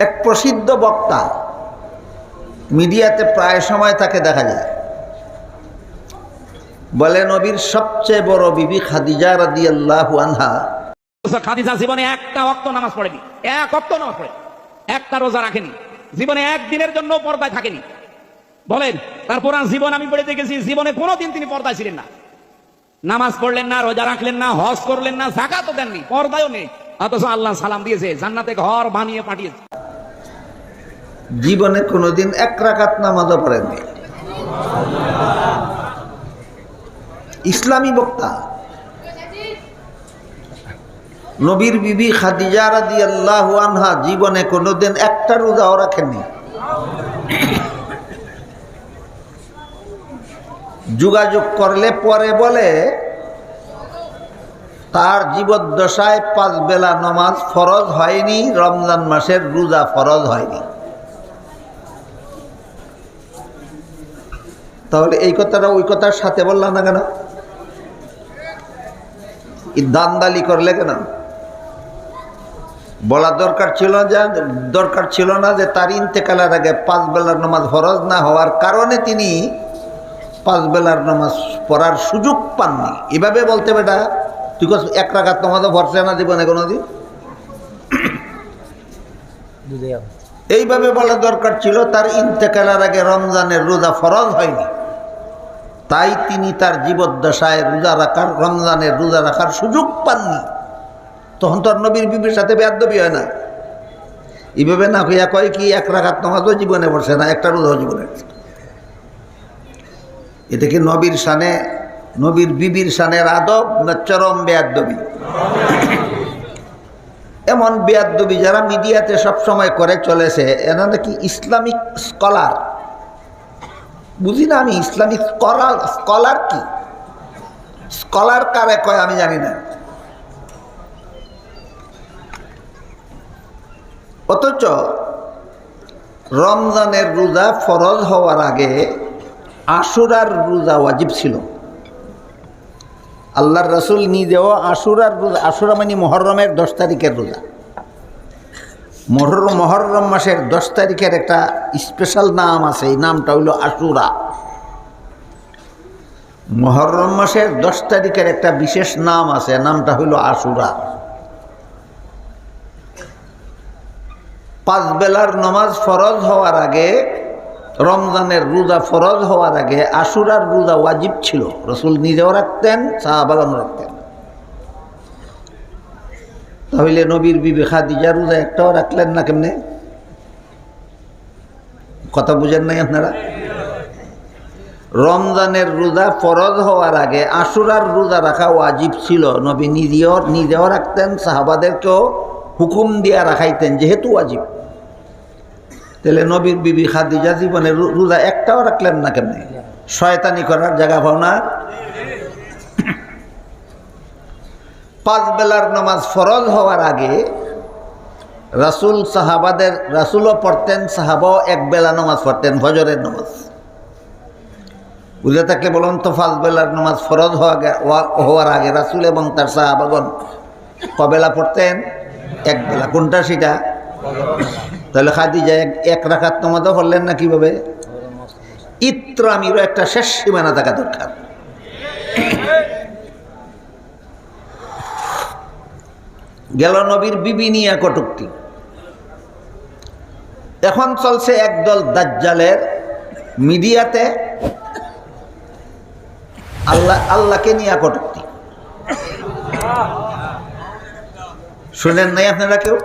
এক প্রসিদ্ধ বক্তা। মিডিয়াতে প্রায় সময় তাকে দেখা যায়। বলে, নবীর সবচেয়ে বড় বিবি খাদিজা রাদি আল্লাহ আনহা খাদিজা জীবনে একটা অক্ত নামাজ পড়েনি। এক অক্ত নামাজ পড়ে একটা রোজা রাখেনি। জীবনে একদিনের জন্য পর্দায় থাকেনি। বলেন তারপর আর জীবন আমি পড়ে দেখেছি। জীবনে কোনোদিন তিনি পর্দায় ছিলেন না। নামাজ পড়লেন না, রোজা রাখলেন না, হজ করলেন না, জাকাতও দেননি, পর্দায়ও নেই। অথচ আল্লাহ সালাম দিয়েছে, জান্নাতে ঘর বানিয়ে পাঠিয়েছে। জীবনে কোনোদিন এক রাকাত নামাজও পড়েননি। ইসলামী বক্তা। নবীর বিবি খাদিজা আল্লাহ আনহা জীবনে কোনোদিন একটা রোজাও রাখেননি। যোগাযোগ করলে পরে বলে, তার জীবদ্দশায় পাঁচ বেলা নমাজ ফরজ হয়নি, রমজান মাসের রোজা ফরজ হয়নি। তাহলে এই কথাটা ওই কথার সাথে বললাম না কেন? দান্দালি করলে কেন? বলা দরকার ছিল যে দরকার ছিল না যে তার ইন্তেকালের আগে পাঁচ বেলার নামাজ ফরজ না হওয়ার কারণে তিনি পাঁচ বেলার নামাজ পড়ার সুযোগ পাননি। এভাবে বলতে বেটা তুই কস এক রাখাত নামাজও ভরসা না দিব জীবনে কোনোদিন? এইভাবে বলা দরকার ছিল তার ইন্তেকালের আগে রমজানের রোজা ফরজ হয়নি। তাই তিনি তার জীবদ্দশায় রোজা রাখার রমজানের রোজা রাখার সুযোগ পাননি। তখন তো আর নবীর বিবির সাথে বেয়াদবি হয় না। এইভাবে না হইয়া কয় কি, এক রাখাত নামাজও জীবনে পড়ছে না, একটা রোজাও জীবনে। এটা কি নবীর সানে নবীর বিবির সানের আদব না চরম বেয়াদবি? এমন বেয়াদবি যারা মিডিয়াতে সব সময় করে চলেছে, এরা নাকি ইসলামিক স্কলার। বুঝি না আমি ইসলামিক স্কলার স্কলার কি? স্কলার কারে কয় আমি জানি না। অথচ রমজানের রোজা ফরজ হওয়ার আগে আশুরার রোজা ওয়াজিব ছিল। আল্লাহর রসুল নিজেও আশুরার রোজা, আশুরা মানে মহরমের দশ তারিখের রোজা। মহর মহরম মাসের দশ তারিখের একটা স্পেশাল নাম আছে, এই নামটা হইল আশুরা। মহরম মাসের দশ তারিখের একটা বিশেষ নাম আছে, নামটা হইল আশুরা। পাঁচ বেলার নমাজ ফরজ হওয়ার আগে, রমজানের রোজা ফরজ হওয়ার আগে আশুরার রোজা ওয়াজিব ছিল। রসুল নিজেও রাখতেন সাহাবাগানও রাখতেন। তাহলে নবীর বিবি খাদিজা রোজা একটাও রাখলেন না কেমনে? কথা বুঝেন নাই আপনারা? রমজানের রোজা ফরজ হওয়ার আগে আশুরার রোজা রাখা ওয়াজিব ছিল। নবী নিজেও নিজেও রাখতেন, সাহাবাদেরকেও হুকুম দিয়া রাখাইতেন, যেহেতু ওয়াজিব। তাহলে নবীর বিবি খাদিজা জীবনে রো- রোজা একটাও রাখলেন না কেমনে? শয়তানি করার জায়গা পাও না পাঁচ বেলার নামাজ ফরজ হওয়ার আগে রাসুল সাহাবাদের, রাসুলও পড়তেন, সাহাবাও এক বেলা নামাজ পড়তেন, ফজরের নামাজ। বুঝে থাকলে বলুন তো পাঁচ বেলার নামাজ ফরজ হওয়া হওয়ার আগে রাসুল এবং তার সাহাবাগন কবেলা পড়তেন? এক বেলা কোনটা সেটা? তাহলে খাদিজা এক এক রাখাত নামাজও পড়লেন না কীভাবে? ইত্রামিরও একটা শেষ সীমানা থাকা দরকার। গেল নবীর বিবি নিয়ে কটুকটি এখন চলছে একদল দাজ্জালের মিডিয়াতে আল্লাহ, আল্লাহকে নিয়ে কটুক্তি। শুনেন নাই আপনারা কেউ?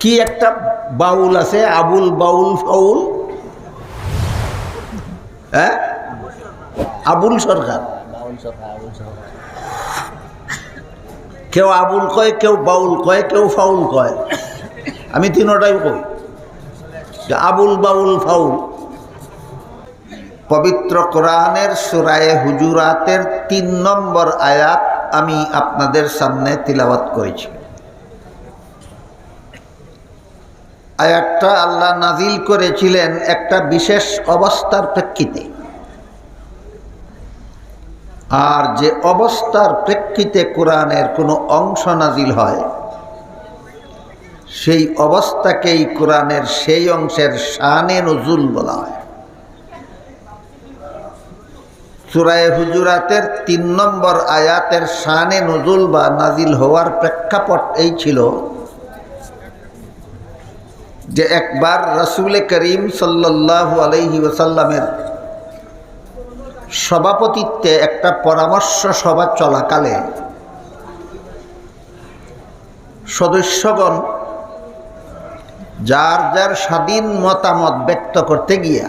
কি একটা বাউল আছে, আবুল বাউল ফাউল? হ্যাঁ? আবুল সরকার। কেউ আবুল কয়, কেউ বাউল কয়, কেউ ফাউল কয়। আমি তিনোটাই কই। আবুল, বাউল, ফাউল। পবিত্র কোরআনের সুরায়ে হুজুরাতের তিন নম্বর আয়াত আমি আপনাদের সামনে তিলাওয়াত করেছি। আয়াতটা আল্লাহ নাজিল করেছিলেন একটা বিশেষ অবস্থার প্রেক্ষিতে। আর যে অবস্থার প্রেক্ষিতে কোরআনের কোনো অংশ নাজিল হয়, সেই অবস্থাকেই কোরআনের সেই অংশের শানে নজুল বলা হয়। সুরায় হুজুরাতের তিন নম্বর আয়াতের শানে নজুল বা নাজিল হওয়ার প্রেক্ষাপট এই ছিল যে একবার রসুল করিম সাল্লাহ আলহি ওসাল্লামের সভাপতিত্বে একটা পরামর্শ সভা চলাকালে সদস্যগণ যার যার স্বাধীন মতামত ব্যক্ত করতে গিয়া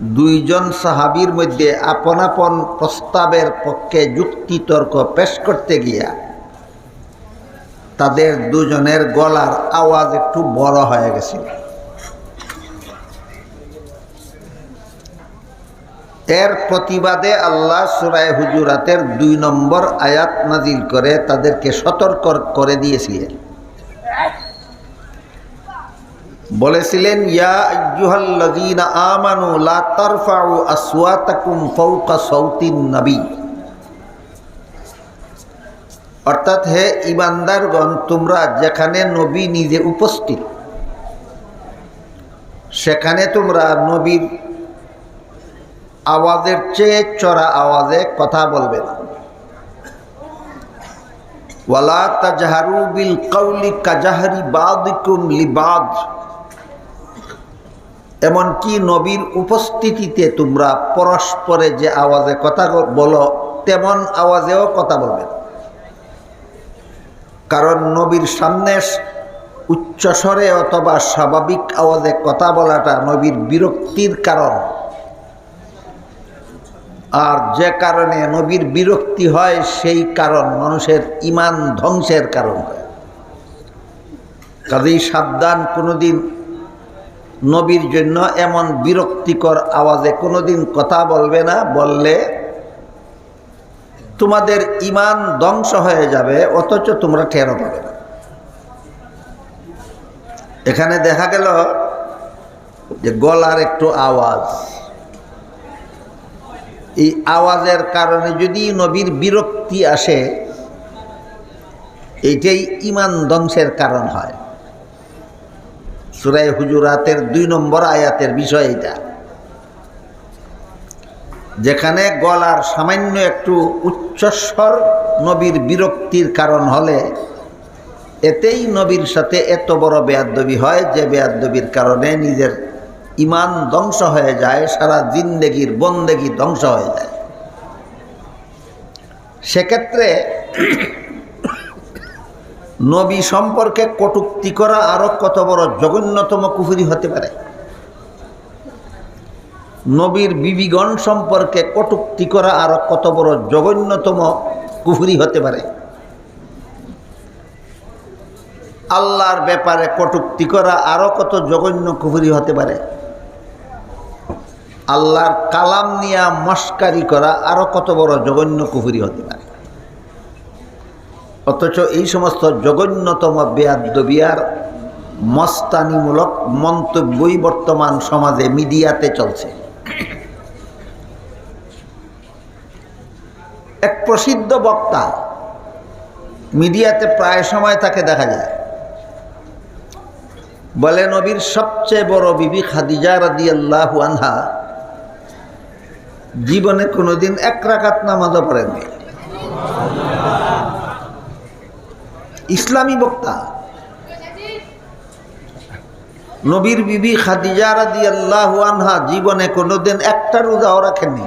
দুইজন সাহাবির মধ্যে আপন আপন প্রস্তাবের পক্ষে যুক্তি তর্ক পেশ করতে গিয়া তাদের দুজনের গলার আওয়াজ একটু বড় হয়ে গেছিল। এর প্রতিবাদে আল্লাহ সুরায় হুজুরাতের দুই নম্বর আয়াত নাজিল করে, তাদেরকে সতর্ক করে দিয়েছিলেন। বলেছিলেন আমানু নবী। অর্থাৎ, হে ইমানদারগণ তোমরা যেখানে নবী নিজে উপস্থিত, সেখানে তোমরা নবীর আওয়াজের চেয়ে চড়া আওয়াজে কথা বলবে না। ওয়ালা তাজহারু বিল কাউলি কাজাহারি বাদিকুম লিবাদ। এমনকি নবীর উপস্থিতিতে তোমরা পরস্পরে যে আওয়াজে কথা বলো, তেমন আওয়াজেও কথা বলবে কারণ নবীর সামনে উচ্চস্বরে অথবা স্বাভাবিক আওয়াজে কথা বলাটা নবীর বিরক্তির কারণ। আর যে কারণে নবীর বিরক্তি হয়, সেই কারণ মানুষের ইমান ধ্বংসের কারণ হয়। কাজেই সাবধান কোনোদিন নবীর জন্য এমন বিরক্তিকর আওয়াজে কোনোদিন কথা বলবে না, বললে তোমাদের ইমান ধ্বংস হয়ে যাবে, অথচ তোমরা টেরো পাবে না। এখানে দেখা গেল যে গলার একটু আওয়াজ। এই আওয়াজের কারণে যদি নবীর বিরক্তি আসে, এইটাই ইমান ধ্বংসের কারণ হয়। সুরাই হুজুরাতের দুই নম্বর আয়াতের বিষয় এটা। যেখানে গলার সামান্য একটু উচ্চস্বর নবীর বিরক্তির কারণ হলে, এতেই নবীর সাথে এত বড় বেয়াদ্দবি হয় যে বেয়াদ্দবির কারণে নিজের ইমান ধ্বংস হয়ে যায়, সারা জিন্দেগির বন্দেগি ধ্বংস হয়ে যায়। সেক্ষেত্রে নবী সম্পর্কে কটুক্তি করা আরও কত বড় জঘন্যতম কুফুরি হতে পারে? নবীর বিবিগণ সম্পর্কে কটুক্তি করা আরও কত বড় জঘন্যতম কুফুরি হতে পারে? আল্লাহর ব্যাপারে কটুক্তি করা আরও কত জঘন্য কুফুরি হতে পারে? আল্লাহর কালাম নিয়া মস্কারি করা আরও কত বড় জঘন্য কুফুরি হতে পারে। অথচ এই সমস্ত জঘন্যতম বেয়াদ্দবিয়ার মস্তানিমূলক মন্তব্যই বর্তমান সমাজে মিডিয়াতে চলছে। এক প্রসিদ্ধ বক্তা, মিডিয়াতে প্রায় সময় তাকে দেখা যায়। বলে, নবীর সবচেয়ে বড় বিবি খাদিজা রাদি আল্লাহ আনহা জীবনে কোনোদিন এক রাকাত নামাজও পড়েননি। ইসলামী বক্তা। নবীর বিবি খাদিজা রাদি আল্লাহ আনহা জীবনে কোনোদিন একটা রোজাও রাখেননি।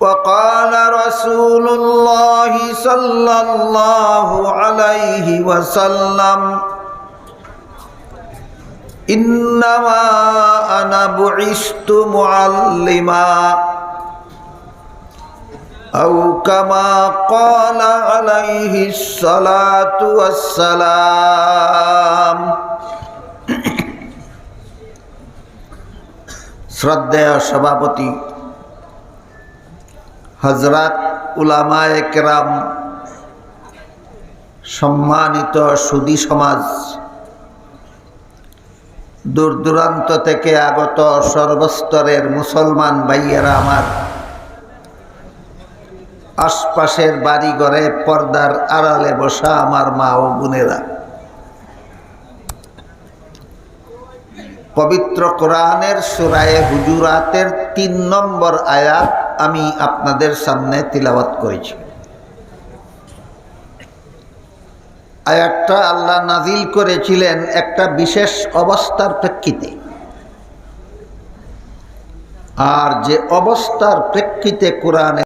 وقال رسول الله صلى الله عليه وسلم إنما أنا بعثت معلما أو كما قال عليه الصلاة والسلام শ্রদ্ধেয় সভাপতি হজরত উলামায়ে কেরাম সম্মানিত সুদী সমাজ দূর দূরান্ত থেকে আগত সর্বস্তরের মুসলমান ভাইয়েরা আমার আশপাশের বাড়িঘরে পর্দার আড়ালে বসা আমার মা ও বোনেরা। পবিত্র কোরআনের সুরায়ে হুজুরাতের তিন নম্বর আয়াত আমি আপনাদের সামনে তিলাবাত করেছি। আয়াতটা আল্লাহ নাজিল করেছিলেন একটা বিশেষ অবস্থার প্রেক্ষিতে। আর যে অবস্থার প্রেক্ষিতে কোরআনে